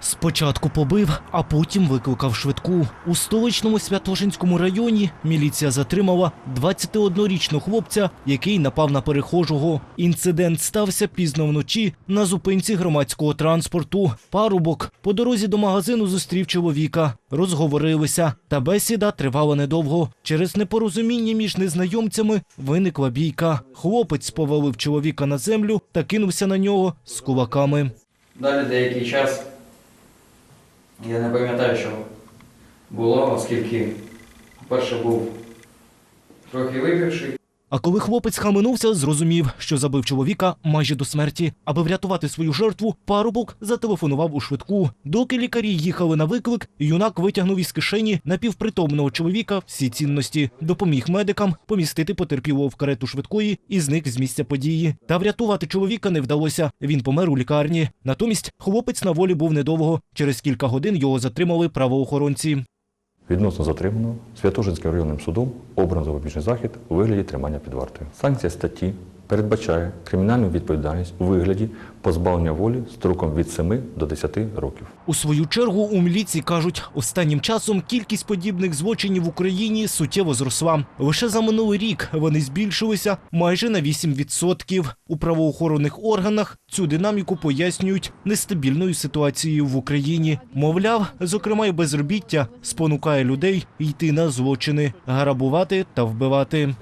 Спочатку побив, а потім викликав швидку. У столичному Святошинському районі міліція затримала 21-річного хлопця, який напав на перехожого. Інцидент стався пізно вночі на зупинці громадського транспорту. Парубок по дорозі до магазину зустрів чоловіка. Розговорилися, та бесіда тривала недовго. Через непорозуміння між незнайомцями виникла бійка. Хлопець повалив чоловіка на землю та кинувся на нього з кулаками. Далі деякий час, я не пам'ятаю, що було, оскільки перше був трохи випивший. А коли хлопець хаменувся, зрозумів, що забив чоловіка майже до смерті. Аби врятувати свою жертву, парубок зателефонував у швидку. Доки лікарі їхали на виклик, юнак витягнув із кишені напівпритомного чоловіка всі цінності, допоміг медикам помістити потерпілого в карету швидкої і зник з місця події. Та врятувати чоловіка не вдалося. Він помер у лікарні. Натомість хлопець на волі був недовго. Через кілька годин його затримали правоохоронці. Відносно затриманого Святошинським районним судом обрано запобіжний захід у вигляді тримання під вартою. Санкція статті передбачає кримінальну відповідальність у вигляді позбавлення волі строком від 7 до 10 років. У свою чергу у міліції кажуть, останнім часом кількість подібних злочинів в Україні суттєво зросла. Лише за минулий рік вони збільшилися майже на 8%. У правоохоронних органах цю динаміку пояснюють нестабільною ситуацією в Україні. Мовляв, зокрема, й безробіття спонукає людей йти на злочини, грабувати та вбивати.